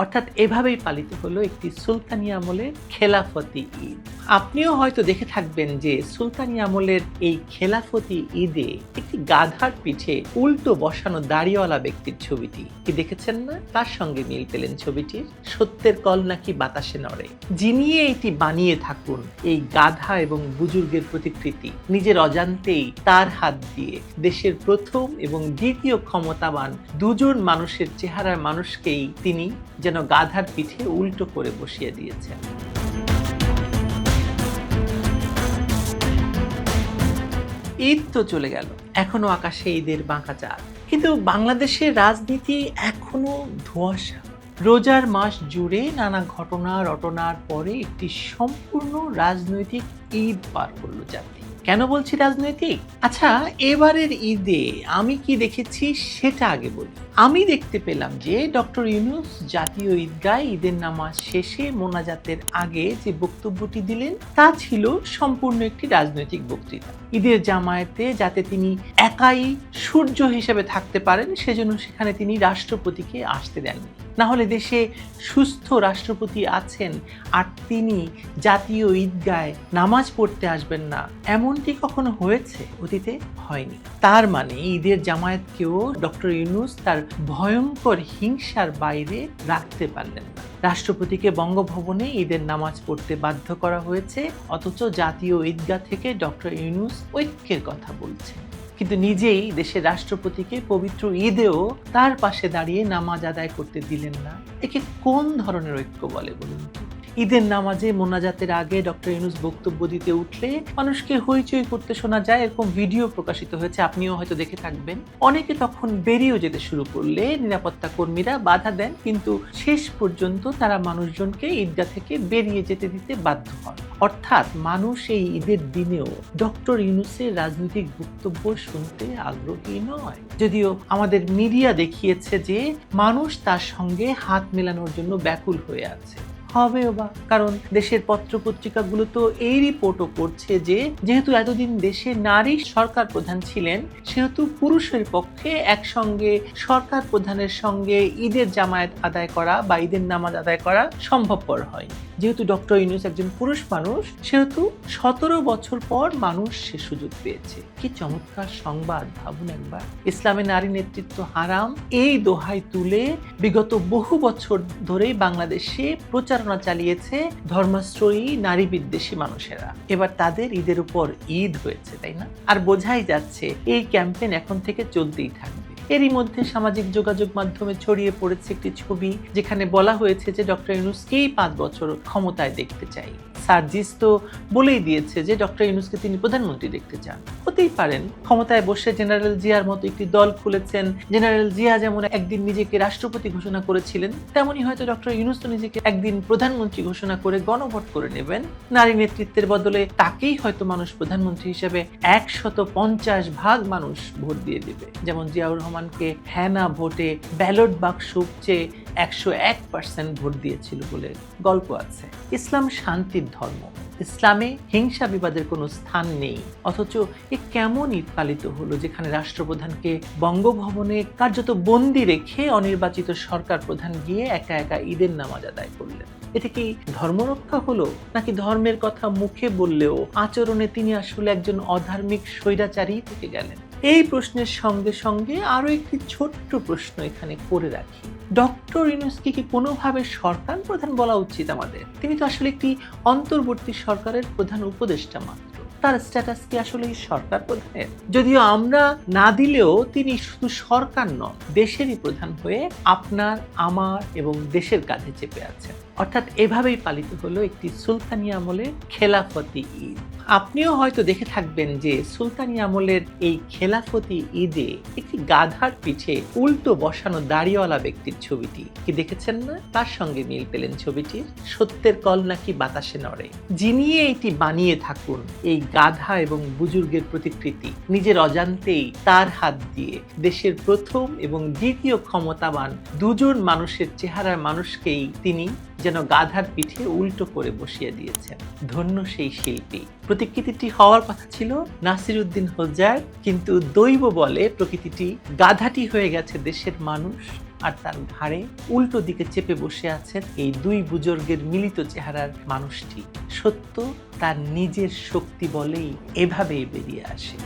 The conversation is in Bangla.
অর্থাৎ এভাবেই পালিত হলো একটি সুলতানি আমলের খেলাফতি ঈদ। আপনিও হয়তো দেখে থাকবেন যে সুলতানি আমলের এই খেলাফতি ঈদে একটি গাধার পিঠে উল্টো বসানো দাড়িওয়ালা ব্যক্তির ছবিটি। কি দেখেছেন না? তার সঙ্গে মিল পেলেন ছবিটির। সত্যের কল নাকি বাতাসে নড়ে। যিনি এটি বানিয়ে থাকুন, এই গাধা এবং বুজুর্গের প্রতিকৃতি, নিজের অজান্তেই তার হাত দিয়ে দেশের প্রথম এবং দ্বিতীয় ক্ষমতাবান দুজন মানুষের চেহারার মানুষকেই তিনি যেন গাধার পিঠে উল্টো করে বসিয়ে দিয়েছেন ঈদ তো চলে গেল, এখনও আকাশে ঈদের বাঁকা চাঁদ। কিন্তু বাংলাদেশের রাজনীতি এখনও ধোঁয়াশা। রোজার মাস জুড়ে নানা ঘটনা রটনার পরে একটি সম্পূর্ণ রাজনৈতিক ঈদ পার করল জাতি। কেন বলছি রাজনৈতিক? আচ্ছা এবারের ঈদে আমি কি দেখেছি সেটা আগে বলি। আমি দেখতে পেলাম যে ডক্টর ইউনুস জাতীয় ঈদগায় ঈদের নামাজ শেষে মোনাজাতের আগে যে বক্তব্যটি দিলেন, তা ছিল সম্পূর্ণ একটি রাজনৈতিক বক্তৃতা। ঈদের জামায়াতে যাতে তিনি একাই সূর্য হিসেবে থাকতে পারেন, সেজন্য সেখানে তিনি রাষ্ট্রপতিকে আসতে দেননি। না হলে দেশে সুস্থ রাষ্ট্রপতি আছেন আর তিনি জাতীয় ঈদগায় নামাজ পড়তে আসবেন না। এমনটি কখনো হয়েছে? অতীতে হয়নি। তার মানে ঈদের জামায়াতকেও ডক্টর ইউনুস তার ভয়ঙ্কর হিংসার বাইরে রাখতে পারলেন না। রাষ্ট্রপতিকে বঙ্গভবনে ঈদের নামাজ পড়তে বাধ্য করা হয়েছে, অথচ জাতীয় ঈদগাহ থেকে ডক্টর ইউনুস ঐক্যের কথা বলছেন। কিন্তু নিজেই দেশের রাষ্ট্রপতিকে পবিত্র ঈদেও তার পাশে দাঁড়িয়ে নামাজ আদায় করতে দিলেন না একে কোন ধরনের ঐক্য বলে বলুন? ঈদের নামাজে মোনাজাতের আগে ডক্টর ইউনুস বক্তব্য দিতে উঠলে মানুষকে হইচই করতে শোনা যায়, এরকম ভিডিও প্রকাশিত হয়েছে, আপনিও হয়তো দেখে থাকবেন। অনেকে তখন বেরিয়েও যেতে শুরু করলে নিরাপত্তা কর্মীরা বাধা দেন, কিন্তু শেষ পর্যন্ত তারা মানুষজনকে ঈদগাহ থেকে বেরিয়ে যেতে দিতে বাধ্য হন। অর্থাৎ মানুষ এই ঈদের দিনেও ডক্টর ইউনুসের রাজনৈতিক বক্তব্য শুনতে আগ্রহী নয়। যদিও আমাদের মিডিয়া দেখিয়েছে যে মানুষ তার সঙ্গে হাত মেলানোর জন্য ব্যাকুল হয়ে আছে। হবেও বা। কারণ দেশের পত্র তো এই রিপোর্টও করছে যে, যেহেতু এতদিন দেশে নারী সরকার প্রধান ছিলেন, সেহেতু পুরুষের পক্ষে একসঙ্গে সরকার প্রধানের সঙ্গে ঈদের জামায়াত আদায় করা বা ঈদের নামাজ আদায় করা সম্ভবপর হয়। যেহেতু ডক্টর ইউনুস একজন পুরুষ মানুষ, সেহেতু সতেরো বছর পর মানুষ সে সুযোগ পেয়েছে। কি চমৎকার সংবাদ, ভাবুন একবার। ইসলামে নারী নেতৃত্ব হারাম, এই দোহাই তুলে বিগত বহু বছর ধরেই বাংলাদেশে প্রচারণা চালিয়েছে ধর্মাশ্রয়ী নারী বিদ্বেষী মানুষেরা। এবার তাদের ঈদের উপর ঈদ হয়েছে, তাই না? আর বোঝাই যাচ্ছে, এই ক্যাম্পেন এখন থেকে চলতেই থাকবে। এরই মধ্যে সামাজিক যোগাযোগ মাধ্যমে ছড়িয়ে পড়েছে একটি ছবি, যেখানে বলা হয়েছে যে ডক্টর ইউনুসকেই পাঁচ বছর ক্ষমতায় দেখতে চাই। সার্জিস তো বলেই দিয়েছে যে ডক্টর ইউনুসকে তিনি প্রধানমন্ত্রী দেখতে চান। হতেই পারেন, ক্ষমতায় বসে জেনারেল জিয়ার মতো একটি দল খুলেছেন। জেনারেল জিয়া যেমন একদিন নিজেকে রাষ্ট্রপতি ঘোষণা করেছিলেন, তেমনই হয়তো ডক্টর ইউনুস তো নিজেকে একদিন প্রধানমন্ত্রী ঘোষণা করে গণভোট করে নেবেন। নারী নেতৃত্বের বদলে তাকেই হয়তো মানুষ প্রধানমন্ত্রী হিসেবে একশত পঞ্চাশ ভাগ মানুষ ভোট দিয়ে দেবে। যেমন জিয়াউর রহমানকে হ্যাঁ না ভোটে ব্যালট বাক্স চেয়ে একশো এক পার্সেন্ট ভোট দিয়েছিল বলে গল্প আছে। ইসলাম শান্তির ধর্ম। ইসলামে হিংসা বিবাদের কোনো স্থান নেই। অথচ এ কেমন ঈদ পালিত হলো যেখানে রাষ্ট্রপ্রধানকে বঙ্গভবনে কার্যত বন্দি রেখে অনির্বাচিত সরকার প্রধান গিয়ে একা একা ঈদের নামাজ আদায় করলেন। এতে কি ধর্মরক্ষা হলো? নাকি ধর্মের কথা মুখে বললেও আচরণে তিনি আসলে একজন অধার্মিক স্বৈরাচারী থেকে গেলেন? এই প্রশ্নের সঙ্গে সঙ্গে আরও একটি ছোট্ট প্রশ্ন এখানে করে রাখি। ডক্টর ইউনুসকে কি কোনোভাবে সরকার প্রধান বলা উচিত আমাদের? তিনি তো আসলে একটি অন্তর্বর্তী সরকারের প্রধান উপদেষ্টা মাত্র। তার স্ট্যাটাস কি আসলে সরকার প্রধানের? যদিও আমরা না দিলেও তিনি শুধু সরকার নন, দেশেরই প্রধান হয়ে আপনার, আমার এবং দেশের কাঁধে চেপে আছেন। অর্থাৎ এভাবেই পালিত হলো একটি সুলতানি আমলের খেলাফতি ঈদ। আপনিও হয়তো দেখে থাকবেন যে সুলতানি আমলের এই খেলাফতি ঈদে একটি গাধার পিঠে উল্টো বসানো দাড়িওয়ালা ব্যক্তির ছবিটি। কি দেখেছেন না? তার সঙ্গে মিল পেলেন ছবিটির। সত্যের কল নাকি বাতাসে নড়ে। যিনি এটি বানিয়ে থাকুন, এই গাধা এবং বুজুর্গের প্রতিকৃতি, নিজের অজান্তেই তার হাত দিয়ে দেশের প্রথম এবং দ্বিতীয় ক্ষমতাবান দুজন মানুষের চেহারার মানুষকেই তিনি যেন গাধার পিঠে উল্টো করে বসিয়ে দিয়েছেন। ধন্য সেই শিল্পী। প্রতিকৃতিটি হওয়ার কথা ছিল নাসিরুদ্দিন হোজার, কিন্তু দৈব বলে প্রকৃতিটি গাধাটি হয়ে গেছে দেশের মানুষ আর তার ঘাড়ে উল্টো দিকে চেপে বসে আছেন এই দুই বুজুর্গের মিলিত চেহারার মানুষটি। সত্য তার নিজের শক্তি বলেই এভাবেই বেরিয়ে আসে।